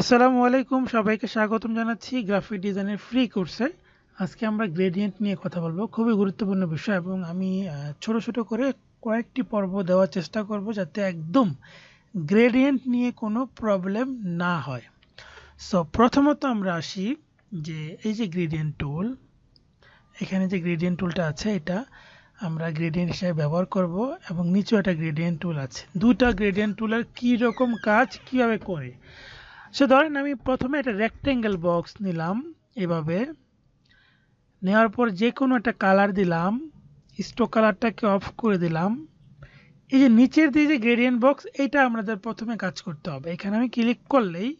আসসালামু আলাইকুম, সবাইকে স্বাগতম জানাচ্ছি গ্রাফিক ডিজাইনের ফ্রি কোর্সে আজকে আমরা গ্রেডিয়েন্ট নিয়ে কথা বলব, খুবই গুরুত্বপূর্ণ বিষয় এবং আমি ছোট ছোট করে কয়েকটি পর্ব দেওয়ার চেষ্টা করব যাতে একদম গ্রেডিয়েন্ট নিয়ে কোনো প্রবলেম না হয়। সো প্রথমত আমরা আসি যে এই যে গ্রেডিয়েন্ট টুল এখানে যে গ্রেডিয়েন্ট টুলটা আছে, এটা আমরা গ্রেডিয়েন্ট হিসেবে ব্যবহার করব এবং নিচেও একটা গ্রেডিয়েন্ট টুল আছে। দুটা গ্রেডিয়েন্ট টুলের কী রকম কাজ, কীভাবে করে? সো ধরেন আমি প্রথমে একটা রেক্টেঙ্গেল বক্স নিলাম এভাবে। নেওয়ার পর যে কোনো একটা কালার দিলাম স্টোক কালারটাকে অফ করে দিলাম। এই যে নিচের দিয়ে যে গ্রেডিয়েন্ট বক্স এইটা আমাদের প্রথমে কাজ করতে হবে। এখানে আমি ক্লিক করলেই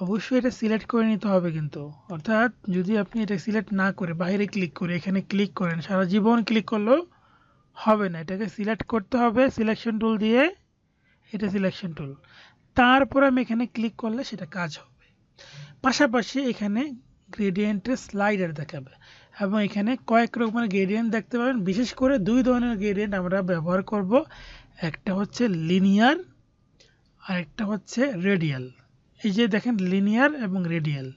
অবশ্যই এটা সিলেক্ট করে নিতে হবে কিন্তু। অর্থাৎ যদি আপনি এটা সিলেক্ট না করে বাইরে ক্লিক করে এখানে ক্লিক করেন, সারা জীবন ক্লিক করলেও হবে না। এটাকে সিলেক্ট করতে হবে সিলেকশন টুল দিয়ে। এটা সিলেকশন টুল তারপর আমি এখানে ক্লিক করলে সেটা কাজ হবে। পাশাপাশি এখানে গ্রেডিয়েন্টের স্লাইডার দেখাবে এবং এখানে কয়েক রকমের গ্রেডিয়েন্ট দেখতে পাবেন। বিশেষ করে দুই ধরনের গ্রেডিয়েন্ট আমরা ব্যবহার করব। একটা হচ্ছে লিনিয়ার আর একটা হচ্ছে রেডিয়াল এই যে দেখেন লিনিয়ার এবং রেডিয়াল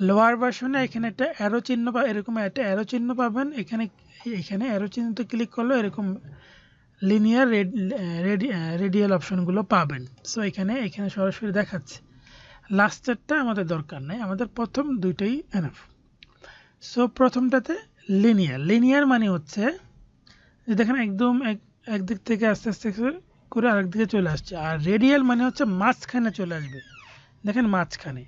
লোয়ার ভার্সনে এখানে একটা অ্যারো চিহ্ন পা এরকম একটা অ্যারো চিহ্ন পাবেন। এখানে এখানে অ্যারো চিহ্নতে ক্লিক করলে এরকম লিনিয়ার রেডিয়াল অপশনগুলো পাবেন। সো এখানে এখানে সরাসরি দেখাচ্ছে। লাস্টেরটা আমাদের দরকার নেই, আমাদের প্রথম দুইটাই এনাফ সো প্রথমটাতে লিনিয়ার লিনিয়ার মানে হচ্ছে, যে দেখেন একদম এক, একদিক থেকে আস্তে আস্তে করে আরেক দিকে চলে আসছে। আর রেডিয়াল মানে হচ্ছে মাঝখানে চলে আসবে। দেখেন মাঝখানে।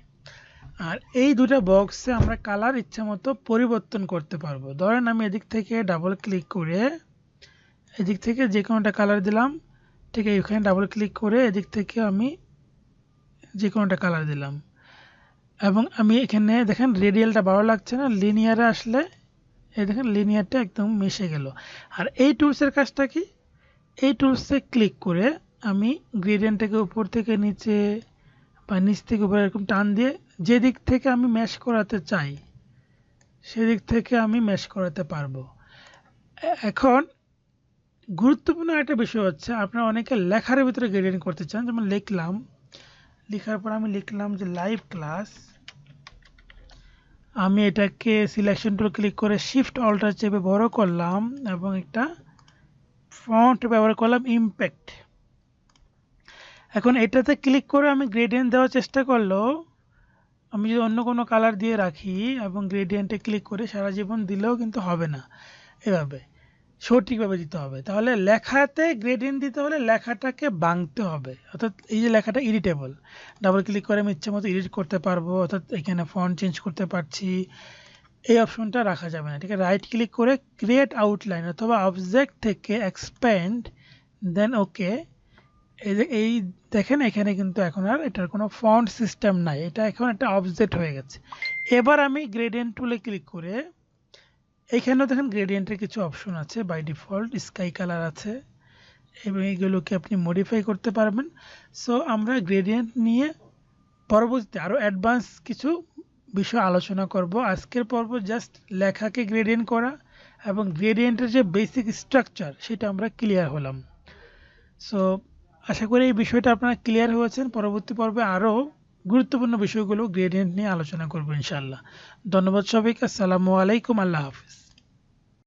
আর এই দুটো বক্সে আমরা কালার ইচ্ছা মতো পরিবর্তন করতে পারব। ধরেন আমি এদিক থেকে ডাবল ক্লিক করে এদিক থেকে যে কোনোটা কালার দিলাম। ঠিক এখানে ডাবল ক্লিক করে এদিক থেকে আমি যে কোনোটা কালার দিলাম। এবং আমি এখানে দেখেন রেডিয়ালটা ভালো লাগছে না লিনিয়ারে আসলে এই দেখেন লিনিয়ারটা একদম মিশে গেল। আর এই টুলসের কাজটা কি? এই টুলসে ক্লিক করে আমি গ্রেডিয়েন্টটাকে উপর থেকে নিচে বা নিচ থেকে উপরে এরকম টান দিয়ে যে দিক থেকে আমি ম্যাশ করাতে চাই, সেদিক থেকে আমি ম্যাশ করাতে পারব। এখন গুরুত্বপূর্ণ একটা বিষয় হচ্ছে, আপনারা অনেকে লেখার ভিতরে গ্রেডিয়েন্ট করতে চান, যেমন লিখলাম। লেখার পর আমি লিখলাম যে লাইভ ক্লাস আমি এটাকে সিলেকশন টুল ক্লিক করে শিফট অল্টার চেপে বড় করলাম এবং একটা ফন্ট ব্যবহার করলাম ইমপ্যাক্ট এখন এটাতে ক্লিক করে আমি গ্রেডিয়েন্ট দেওয়ার চেষ্টা করল। আমি যদি অন্য কোনো কালার দিয়ে রাখি এবং গ্রেডিয়েন্টে ক্লিক করে সারা জীবন দিলেও কিন্তু হবে না। এভাবে। সঠিকভাবে দিতে হবে। তাহলে লেখাতে গ্রেডিয়েন্ট দিতে হলে লেখাটাকে বাংতে হবে। অর্থাৎ এই যে লেখাটা এডিটেবল ডাবল ক্লিক করে আমি ইচ্ছে মতো এডিট করতে পারব, অর্থাৎ এখানে ফন্ট চেঞ্জ করতে পারছি, এই অপশনটা রাখা যাবে না। ঠিক আছে রাইট ক্লিক করে ক্রিয়েট আউটলাইন অথবা অবজেক্ট থেকে এক্সপ্যান্ড দেন ওকে এই দেখেন এখানে কিন্তু এখন আর এটার কোনো ফন্ট সিস্টেম নাই। এটা এখন একটা অবজেক্ট হয়ে গেছে। এবার আমি গ্রেডিয়েন্ট টুলে ক্লিক করে এইখানেও দেখেন গ্রেডিয়েন্টের কিছু অপশন আছে বাই ডিফল্ট স্কাই কালার আছে, এবং এগুলোকে আপনি মডিফাই করতে পারবেন। সো আমরা গ্রেডিয়েন্ট নিয়ে পরবর্তীতে আরও অ্যাডভান্স কিছু বিষয় আলোচনা করব। আজকের পর্ব জাস্ট লেখাকে গ্রেডিয়েন্ট করা এবং গ্রেডিয়েন্টের যে বেসিক স্ট্রাকচার সেটা আমরা ক্লিয়ার হলাম। সো আশা করি এই বিষয়টা আপনারা ক্লিয়ার হয়েছেন। পরবর্তী পর্বে আরও গুরুত্বপূর্ণ বিষয়গুলো গ্রেডিয়েন্ট নিয়ে আলোচনা করব ইনশাল্লাহ ধন্যবাদ সবাইকে। আসসালামু আলাইকুম। আল্লাহ হাফিজ।